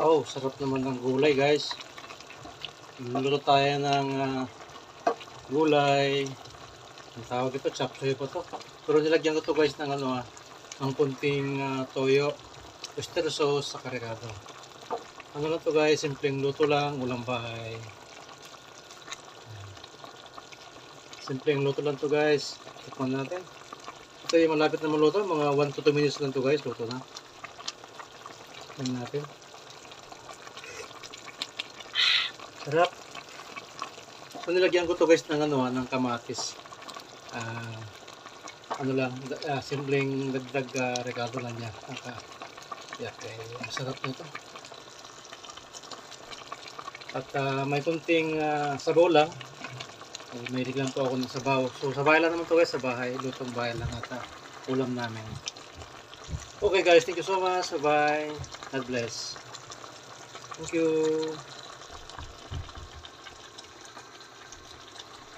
Oh, sarap naman ng gulay guys. Luluto tayo ng ah, gulay. Ang tawag ito, chop suey po to. Pero nilagyan ko to guys ng ano ah, ng kunting ah, toyo, oyster sauce, sa karikado. Ano lang to guys, simpleng luto lang, ulang bahay. Simpleng luto lang to guys. Tikman natin. Ito yung malapit na maluto, mga 1 to 2 minutes lang to guys, luto na. Tingnan natin. Sarap. So nilagyan ko to guys ng ano, ah, ng kamatis. Ah, ano lang, ah, simpleng dagdag uh, regalo lang niya. Naka, yeah, eh, masarap nito. At ah, may kunting ah, sabaw lang. Eh, may lang po ako ng sabaw. So sa bahay lang naman to guys, sa bahay. Lutong bahay lang at ah, ulam namin. Okay guys, thank you so much. Bye-bye. God bless. Thank you.